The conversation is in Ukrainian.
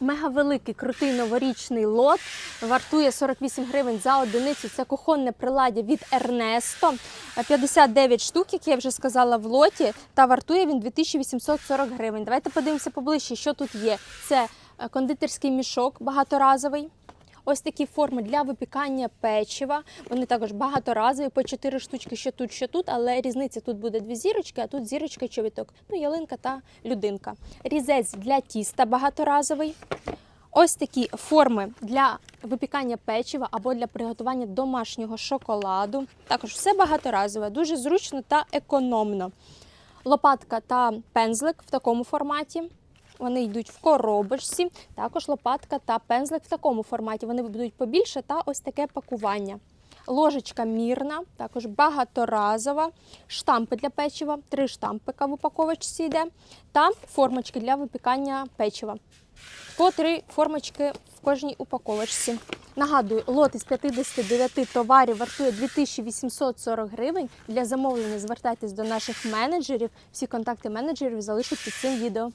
Мегавеликий крутий новорічний лот вартує 48 гривень за одиницю. Це кухонне приладдя від Ернесто. 59 штук, як я вже сказала, в лоті, та вартує він 2840 гривень. Давайте подивимося поближче, що тут є. Це е, кондитерський мішок багаторазовий. Ось такі форми для випікання печива. Вони також багаторазові, по 4 штучки, що тут, що тут, але різниця тут буде дві зірочки, а тут зірочка чобіток. Ну, ялинка та людинка. Різець для тіста багаторазовий. Ось такі форми для випікання печива або для приготування домашнього шоколаду. Також все багаторазове, дуже зручно та економно. Лопатка та пензлик в такому форматі. Вони йдуть в коробочці. Також лопатка та пензлик в такому форматі. Вони будуть побільше та ось таке пакування. Ложечка мірна, також багаторазова, штампи для печива, три штампика в упаковочці йде, та формочки для випікання печива. По три формочки в кожній упаковочці. Нагадую, лот із 59 товарів вартує 2840 гривень. Для замовлення звертайтесь до наших менеджерів. Всі контакти менеджерів залишать під цим відео.